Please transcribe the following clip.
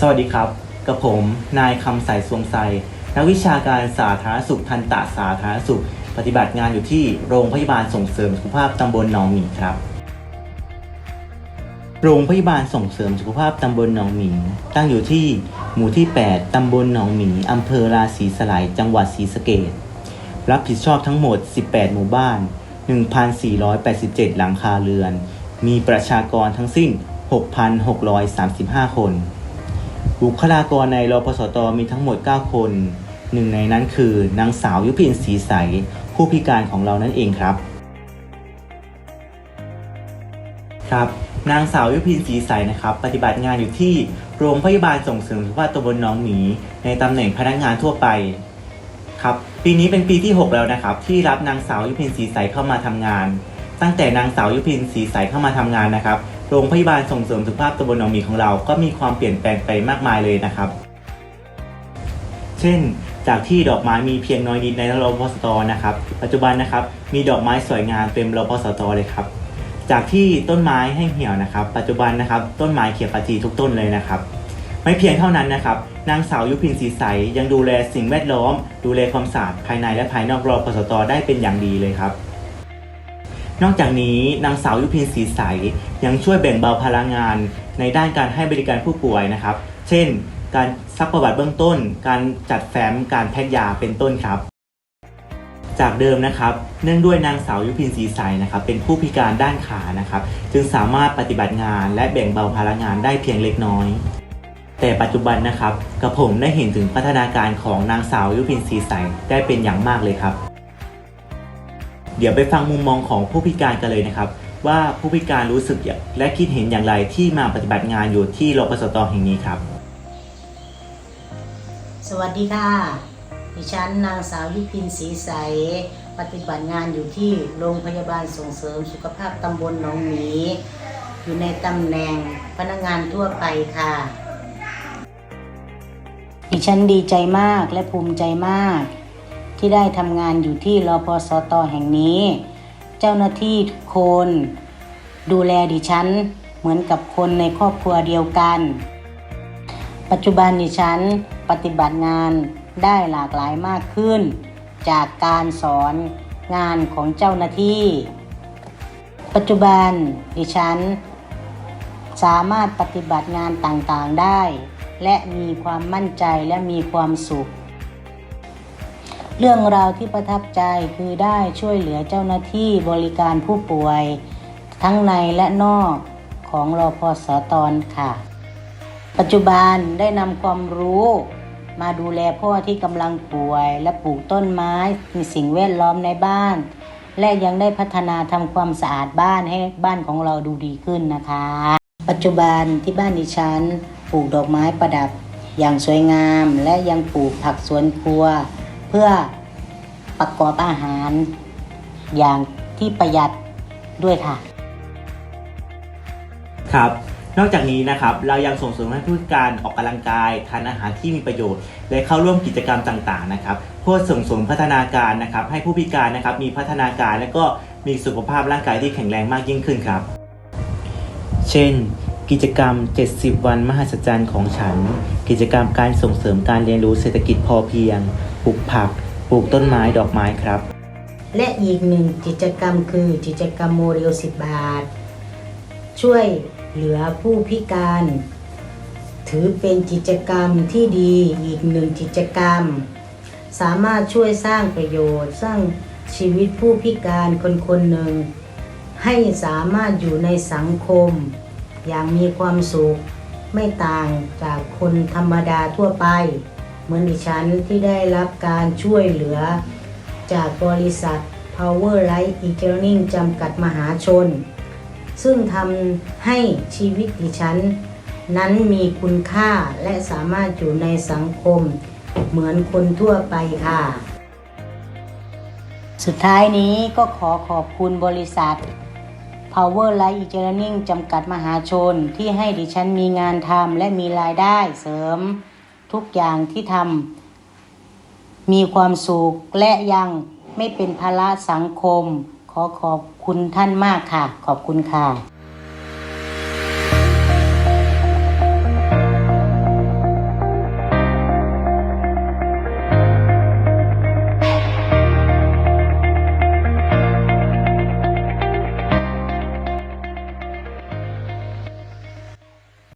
สวัสดีครับ กับผมนายคำใสสวงใสนักวิชาการสาธารณสุขทันตะสาธารณสุข ปฏิบัติงานอยู่ที่โรงพยาบาลส่งเสริมสุขภาพตำบลหนองหมิงครับ โรงพยาบาลส่งเสริมสุขภาพตำบลหนองหมิง ตั้งอยู่ที่หมู่ที่ 8 ตำบลหนองหมิงอำเภอราศีสลายจังหวัดศรีสะเกษรับผิดชอบทั้งหมด 18 หมู่บ้าน 1,487 หลังคาเรือน มีประชากรทั้งสิ้น 6,635 คน บุคลากรในรพสตมีทั้งหมด 9 คน หนึ่งในนั้นคือนางสาวยุพินศรีใส ผู้พิการของเรานั่นเองครับ ครับ นางสาวยุพินศรีใสนะครับ ปฏิบัติงานอยู่ที่โรงพยาบาลส่งเสริมสุขภาพตำบลหนองหมี ในตำแหน่งพนักงานทั่วไป ครับ ปีนี้เป็นปีที่ 6 แล้วนะครับ ที่รับนางสาวยุพินศรีใสเข้ามาทำงาน ตั้งแต่นางสาวยุพินศรีใสเข้ามาทำงานนะครับ โรงพยาบาลส่งเสริมสุขภาพตำบลหนองหมีของเราก็มีความเปลี่ยนแปลงไปมากมายเลยนะครับ เช่น จากที่ดอกไม้มีเพียงน้อยนิดในรพสตนะครับ ปัจจุบันนะครับ มีดอกไม้สวยงามเต็มรพสตเลยครับ จากที่ต้นไม้แห้งเหี่ยวนะครับ ปัจจุบันนะครับ ต้นไม้เขียวขจีทุกต้นเลยนะครับ ไม่เพียงเท่านั้นนะครับ นางสาวยุพินศรีใสยังดูแลสิ่งแวดล้อม ดูแลความสะอาดภายในและภายนอกรพสตได้เป็นอย่างดีเลยครับ นอกจากนี้นางสาวยุพินศรีใสยังช่วยแบ่งเบาภาระงานในด้านการให้บริการผู้ป่วยนะครับ เช่น การซักประวัติเบื้องต้น การจัดแฟ้มการแพ็กยาเป็นต้นครับ จากเดิมนะครับ เนื่องด้วยนางสาวยุพินศรีใสนะครับ เป็นผู้พิการด้านขานะครับ จึงสามารถปฏิบัติงานและแบ่งเบาภาระงานได้เพียงเล็กน้อย แต่ปัจจุบันนะครับกระผมได้เห็นถึงพัฒนาการของนางสาวยุพินศรีใสได้เป็นอย่างมากเลยครับ เดี๋ยวไปฟังมุมมองของผู้พิการกันเลยนะครับ ว่าผู้พิการรู้สึกและคิดเห็นอย่างไรที่มาปฏิบัติงานอยู่ที่รพสตแห่งนี้ครับ สวัสดีค่ะ ดิฉันนางสาวยุพินศรีใส ปฏิบัติงานอยู่ที่โรงพยาบาลส่งเสริมสุขภาพตำบลหนองหมีอยู่ในตำแหน่งพนักงานทั่วไปค่ะ ดิฉันดีใจมากและภูมิใจมาก ที่ได้ทำงานอยู่ที่รพสตแห่งนี้ เจ้าหน้าที่ทุกคน ดูแลดิฉันเหมือนกับคนในครอบครัวเดียวกัน ปัจจุบันดิฉันปฏิบัติงานได้หลากหลายมากขึ้น จากการสอนงานของเจ้าหน้าที่ ปัจจุบันดิฉัน สามารถปฏิบัติงานต่างๆได้ และมีความมั่นใจและมีความสุข เรื่องราวที่ประทับใจคือได้ช่วยเหลือเจ้าหน้าที่บริการผู้ป่วย ทั้งในและนอกของรอพสตอนค่ะ ปัจจุบันได้นำความรู้ มาดูแลพ่อที่กำลังป่วย และปลูกต้นไม้มีสิ่งแวดล้อมในบ้าน และยังได้พัฒนาทำความสะอาดบ้านให้บ้านของเราดูดีขึ้นนะคะ ปัจจุบันที่บ้านดิฉันปลูกดอกไม้ประดับอย่างสวยงาม และยังปลูกผักสวนครัว พื่อประกอบอาหารอย่างที่ประหยัดด้วยค่ะ ครับ นอกจากนี้นะครับ เรายังส่งเสริมให้ผู้พิการออกกำลังกายทานอาหารที่มีประโยชน์ และเข้าร่วมกิจกรรมต่างๆนะครับเพื่อส่งเสริมพัฒนาการนะครับ ให้ผู้พิการนะครับมีพัฒนาการและก็มีสุขภาพร่างกายที่แข็งแรงมากยิ่งขึ้นครับ เช่น กิจกรรม 70 วันมหัศจรรย์ของฉัน กิจกรรมการส่งเสริมการเรียนรู้เศรษฐกิจพอเพียง ปลูกผัก ปลูกต้นไม้ดอกไม้ครับ และอีกหนึ่งกิจกรรมคือกิจกรรมโมเดล10 บาท ช่วยเหลือผู้พิการ ถือเป็นกิจกรรมที่ดีอีกหนึ่งกิจกรรม สามารถช่วยสร้างประโยชน์ สร้างชีวิตผู้พิการคนคนหนึ่ง ให้สามารถอยู่ในสังคม อย่างมีความสุข ไม่ต่างจากคนธรรมดาทั่วไป เหมือนดิฉันที่ได้รับการช่วยเหลือ จากบริษัท Power Light Engineering จำกัดมหาชน ซึ่งทำให้ชีวิตดิฉัน นั้นมีคุณค่าและสามารถอยู่ในสังคม เหมือนคนทั่วไปค่ะ สุดท้ายนี้ก็ขอขอบคุณบริษัท Power Light Engineering จำกัดมหาชนที่ให้ดิฉันมีงานทำและมีรายได้เสริม ทุกอย่างที่ทำมีความสุขและยังไม่เป็นภาระสังคม ขอขอบคุณท่านมากค่ะ ขอบคุณค่ะ